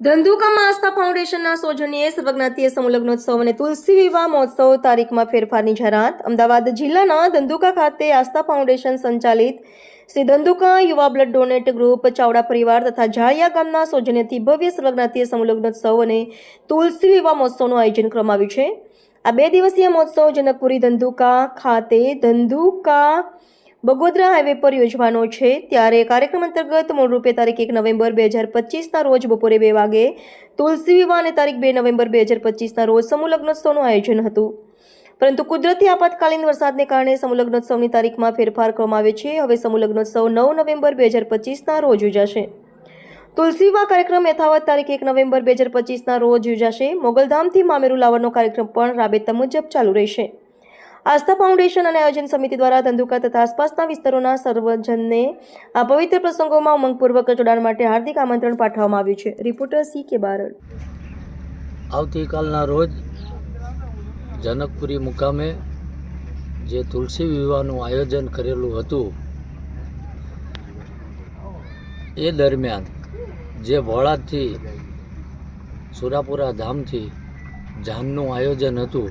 ધંધુકામાં આસ્થા ફાઉન્ડેશનના સૌજન્યે સર્વજ્ઞાતીય સમુલગ્નોત્સવ અને તુલસી વિવાહ મહોત્સવ તારીખમાં ફેરફારની જાહેરાત. અમદાવાદ જિલ્લાના ધંધુકા ખાતે આસ્થા ફાઉન્ડેશન સંચાલિત શ્રી ધંધુકા યુવા બ્લડ ડોનેટ ગ્રુપ ચાવડા પરિવાર તથા જાળિયા ગામના સૌજન્યથી ભવ્ય સર્વજ્ઞાતીય સમુલગ્નોત્સવ અને તુલસી વિવાહ મહોત્સવનું આયોજન કરવામાં આવ્યું છે. આ બે દિવસીય મહોત્સવ જનકપુરી ધંધુકા ખાતે ધંધુકા બગોદરા હાઈવે પર યોજવાનો છે. ત્યારે કાર્યક્રમ અંતર્ગત મૂળરૂપે તારીખ એક નવેમ્બર બે હજાર પચીસના રોજ બપોરે બે વાગે તુલસી વિવાહ અને તારીખ બે નવેમ્બર બે હજાર પચીસના રોજ સમૂહ લગ્નોત્સવનું આયોજન હતું. પરંતુ કુદરતી આપાતકાલીન વરસાદને કારણે સમૂહલગ્નોત્સવની તારીખમાં ફેરફાર કરવામાં આવે છે. હવે સમૂહલગ્નોત્સવ નવ નવેમ્બર બે હજાર પચીસના રોજ યોજાશે. તુલસી વિવાહ કાર્યક્રમ યથાવત તારીખ એક નવેમ્બર બે હજાર પચીસના રોજ યોજાશે. મોગલધામથી મામેરુ લાવવાનો કાર્યક્રમ પણ રાબેતા મુજબ ચાલુ રહેશે. આસ્થા ફાઉન્ડેશન અને આયોજન સમિતિ દ્વારા ધંધુકા તથા આસપાસના વિસ્તારોના સર્વજનને આ પવિત્ર પ્રસંગોમાં ઉમંગપૂર્વક જોડાણ માટે હાર્દિક આમંત્રણ પાઠવવામાં આવ્યું છે. રિપોર્ટર સી કે બારડ. આવતીકાલના રોજ જનકપુરી મુકામે જે તુલસી વિવાહનું આયોજન કરેલું હતું, એ દરમિયાન જે વોળાદથી સુરાપુરા ધામથી જાનનું આયોજન હતું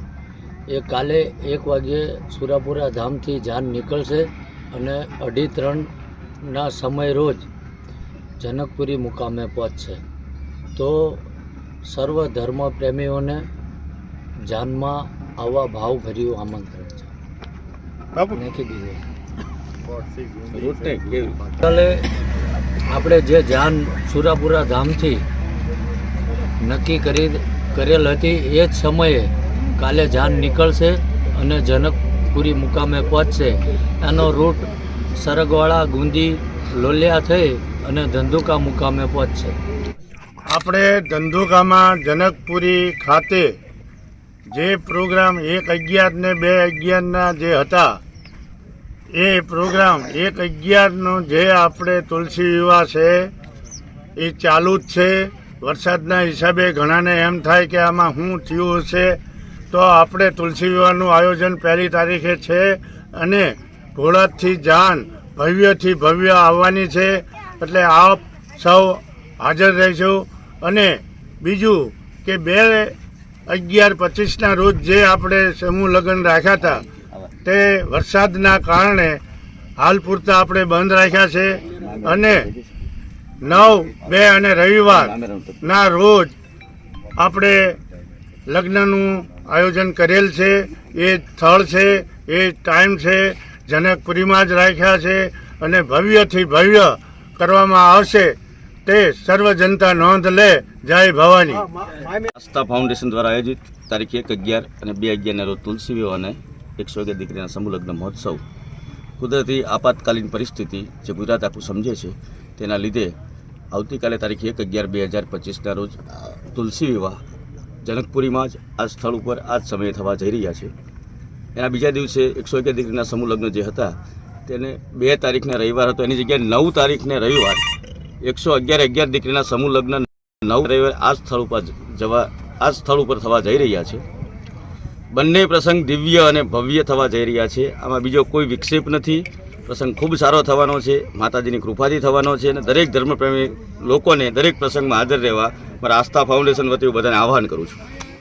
એ કાલે એક વાગ્યે સુરાપુરા ધામથી જાન નીકળશે અને અઢી ત્રણના સમય રોજ જનકપુરી મુકામે પહોંચશે. તો સર્વ ધર્મ પ્રેમીઓને જાનમાં આવવા ભાવભર્યું આમંત્રણ છે. નાખી દીધું કાલે આપણે જે જાન સુરાપુરા ધામથી નક્કી કરી કરેલ હતી એ જ સમયે કાલે જાન નીકળશે અને જનકપુરી મુકામે પહોંચશે. એનો રૂટ સરગવાળા ગુંદી લોલિયા થઈ અને ધંધુકા મુકામે પહોંચશે. આપણે ધંધુકામાં જનકપુરી ખાતે જે પ્રોગ્રામ એક અગિયાર ને બે અગિયારના જે હતા, એ પ્રોગ્રામ એક અગિયારનો જે આપણે તુલસી વિવાહ છે, એ ચાલુ જ છે. વરસાદના હિસાબે ઘણાને એમ થાય કે આમાં શું થયું હશે તો આપણે તુલસી વિવાહનું આયોજન પહેલી તારીખે છે અને ભોળાદથી જાન, ભવ્યથી ભવ્ય આવવાની છે. એટલે આપ સૌ હાજર રહીશું. અને બીજું કે બે અગિયાર પચીસના રોજ જે આપણે સમૂહ લગ્ન રાખ્યા હતા, તે વરસાદના કારણે હાલ પૂરતા આપણે બંધ રાખ્યા છે. અને નવ, બે અને રવિવારના રોજ આપણે લગ્નનું આયોજન કરેલ છે. એ સ્થળ છે, એ ટાઈમ છે જનકપુરીમાં જ રાખ્યા છે અને ભવ્યથી ભવ્ય કરવામાં આવશે તે સર્વ જનતા નોંધ લે. જય ભવાની. આસ્થા ફાઉન્ડેશન દ્વારા આયોજિત તારીખ એક અગિયાર અને બે અગિયારના રોજ તુલસી વિવાહ અને એકસો અગિયાર દીકરીના સમૂહ લગ્ન મહોત્સવ. કુદરતી આપાતકાલીન પરિસ્થિતિ જે ગુજરાત આખું સમજે છે, તેના લીધે આવતીકાલે તારીખ એક અગિયાર બે હજાર પચીસના રોજ તુલસી વિવાહ જનકપુરીમાં જ આ સ્થળ ઉપર આ જ સમયે થવા જઈ રહ્યા છે એના બીજા દિવસે એકસો એક દીકરીના સમૂહ લગ્ન જે હતા તેને બે તારીખને રવિવાર હતો એની જગ્યાએ નવ તારીખને રવિવાર એકસો અગિયાર અગિયાર દીકરીના સમૂહ લગ્ન નવ રવિવાર આ સ્થળ ઉપર જવા આ સ્થળ ઉપર થવા જઈ રહ્યા છે બંને પ્રસંગ દિવ્ય અને ભવ્ય થવા જઈ રહ્યા છે આમાં બીજો કોઈ વિક્ષેપ નથી પ્રસંગ ખૂબ સારો થવાનો છે, માતાજીની કૃપાથી થવાનો છે અને દરેક ધર્મપ્રેમી લોકોને દરેક પ્રસંગમાં હાજર રહેવા મારા આસ્થા ફાઉન્ડેશન વતી હું બધાને આહવાન કરું છું.